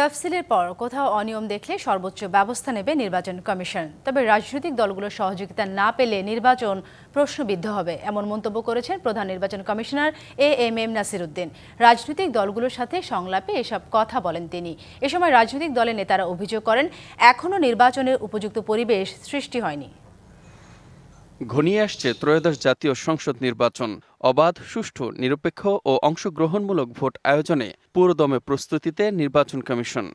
তফসিলের পর কোথাও অনিয়ম দেখলে সর্বোচ্চ ব্যবস্থা নেবে নির্বাচন কমিশন। তবে রাজনৈতিক দলগুলোর সহযোগিতা না পেলে নির্বাচন প্রশ্নবিদ্ধ হবে, এমন মন্তব্য করেছেন প্রধান নির্বাচন commissioner A M M Nasiruddin. রাজনৈতিক দলগুলোর সাথে সংলাপে এসব কথা বলেন তিনি। এ সময় রাজনৈতিক দলের নেতারা অভিযোগ করেন, এখনও নির্বাচনের উপযুক্ত পরিবেশ সৃষ্টি হয়নি। ঘনিয়ে আসছে ত্রয়োদশ জাতীয় সংসদ নির্বাচন। অবাধ, সুষ্ঠু, নিরপেক্ষ ও অংশগ্রহণমূলক ভোট আয়োজনে পুরোদমে প্রস্তুতিতে নির্বাচন কমিশন।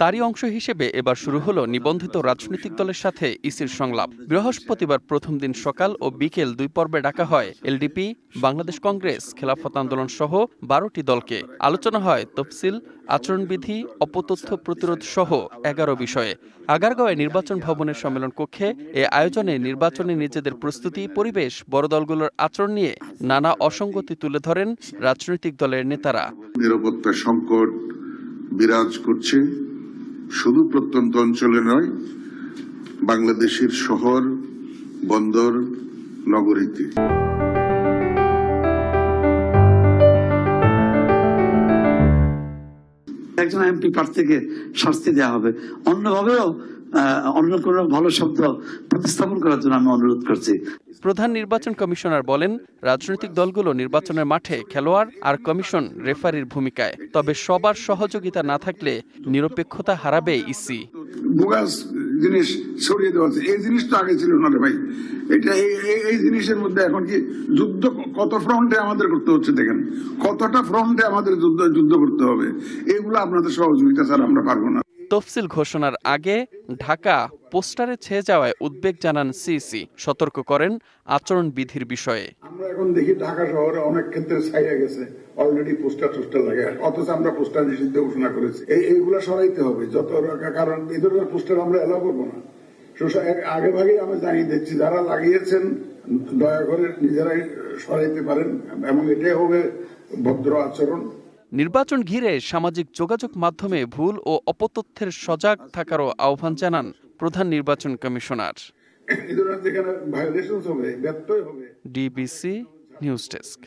তারই অংশ হিসেবে এবার শুরু হলো নিবন্ধিত রাজনৈতিক দলের সাথে ইসির সংলাপ। বৃহস্পতিবার প্রথম দিন সকাল ও বিকেল দুই পর্বে ডাকা হয় এলডিপি, বাংলাদেশ কংগ্রেস, খেলাফত আন্দোলন সহ বারোটি দলকে। আলোচনা হয় তফসিল, আচরণবিধি, অপতথ্য প্রতিরোধ সহ এগারো বিষয়ে। আগারগাঁওয়ে নির্বাচন ভবনের সম্মেলন কক্ষে এ আয়োজনে নির্বাচনে নিজেদের প্রস্তুতি, পরিবেশ, বড় দলগুলোর আচরণ নিয়ে নানা অসঙ্গতি তুলে ধরেন রাজনৈতিক দলের নেতারা। নিরাপত্তা সংকট বিরাজ করছে। শুধু প্রত্যন্ত অঞ্চলে নয়, বাংলাদেশের শহর, বন্দর, নগরীতে। একজন এমপি প্রার্থীকে শাস্তি দেওয়া হবে। অন্যভাবেও অন্য কোনো ভালো শব্দ প্রতিস্থাপন করার জন্য আমি অনুরোধ করছি। প্রধান নির্বাচন কমিশনার বলেন রাজনৈতিক দলগুলো নির্বাচনের মাঠে খেলোয়াড় আর কমিশন রেফারির ভূমিকায় তবে সবার সহযোগিতা না থাকলে নিরপেক্ষতা হারাবে ইসি। বোগাস জিনিস ছড়িয়ে দেওয়া এই জিনিস তো আগে ছিল না ভাই। এটা এই এই- এই জিনিসের মধ্যে এখন কি যুদ্ধ কত ফ্রন্টে আমাদের করতে হচ্ছে দেখেন। কতটা ফ্রন্টে আমাদের যুদ্ধ যুদ্ধ করতে হবে। এগুলো আপনাদের সহযোগিতা ছাড়া আমরা পারব না। তফসিল ঘোষণার আগে ঢাকা পোস্টারে ছেয়ে যাওয়ায় উদ্বেগ জানান সিসি সতর্ক করেন আচরণবিধির বিষয়ে। আমরা এখন দেখি ঢাকা শহরে অনেক ক্ষেত্রে ছাইয়া গেছে। অলরেডি পোস্টার টোস্টার লাগে। অথচ আমরা পোস্টার নিষিদ্ধ ঘোষণা করেছি। এই এইগুলা সরাইতে হবে। যত কারণ এই ধরনের পোস্টার আমরা এলাও করব না। আগে ভাগে আমি জানিয়ে দিচ্ছি, যারা লাগিয়েছেন, দয়া করে নিজেরাই সরাইতে পারেন। এবং এটাই হবে ভদ্র আচরণ। নির্বাচন ঘিরে সামাজিক যোগাযোগ মাধ্যমে ভুল ও অপতথ্যের সজাগ থাকারও আহ্বান জানান প্রধান নির্বাচন কমিশনার। DBC news desk.